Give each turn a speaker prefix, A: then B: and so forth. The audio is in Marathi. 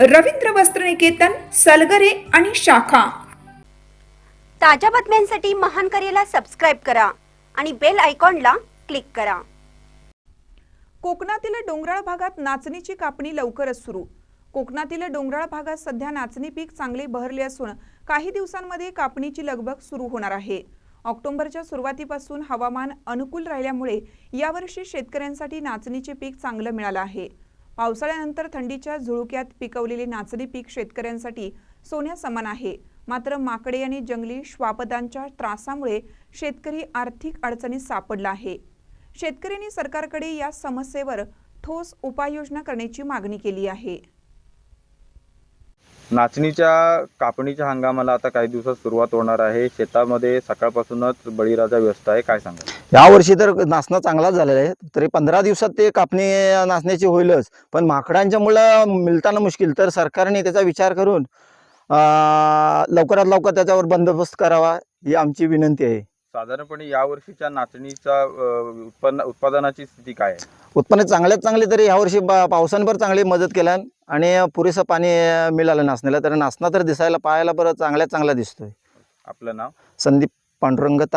A: रवींद्र वस्त्रनिकेतन सलगरे आणि शाखा.
B: ताज्या बातम्यांसाठी महान करेला सबस्क्राईब करा आणि बेल आयकॉनला क्लिक करा.
A: कोकणातील डोंगराळ भागात नाचणीची कापणी लवकरच सुरू. कोकणातील डोंगराळ भागात सध्या नाचणी पीक चांगले बहरले असून काही दिवसांमध्ये कापणीची लगबग सुरू होणार आहे. ऑक्टोबरच्या सुरुवातीपासून हवामान अनुकूल राहिल्यामुळे यावर्षी शेतकऱ्यांसाठी नाचणीचे पीक चांगलं मिळालं आहे. पावसाळ्यानंतर थंडीच्या झुळक्यात पिकवलेले नाचणी पीक शेतकऱ्यांसाठी सोन्या समान आहे. मात्र माकडे आणि जंगली श्वापदांच्या त्रासामुळे शेतकरी आर्थिक अडचणीत सापडला आहे. शेतकऱ्यांनी सरकारकडे या समस्येवर ठोस उपाययोजना करण्याची मागणी केली आहे.
C: नाचणीच्या कापणीच्या हंगामाला आता काही दिवसात सुरुवात होणार आहे. शेतामध्ये सकाळपासूनच बळीराजा व्यस्त आहे. काय सांगा
D: यावर्षी तर नाचणं चांगलाच झालेला आहे. तरी पंधरा दिवसात ते कापणी नाचण्याची होईलच. पण माकडांच्या मुळे मिळताना मुश्किल. तर सरकारने त्याचा विचार करून लवकरात लवकर त्याच्यावर बंदोबस्त करावा ही आमची विनंती आहे.
C: साधारणपणे या वर्षीच्या नाचणीचा उत्पन्न उत्पादनाची स्थिती काय आहे?
D: उत्पन्न चांगल्यात चांगले तरी यावर्षी पण चांगली मदत केल्या आणि पुरेसं पाणी मिळालं नाचण्याला. तर नाचणं तर दिसायला पाहायला बरं चांगल्यात चांगला दिसतोय.
C: आपलं नाव?
D: संदीप पांडुरंग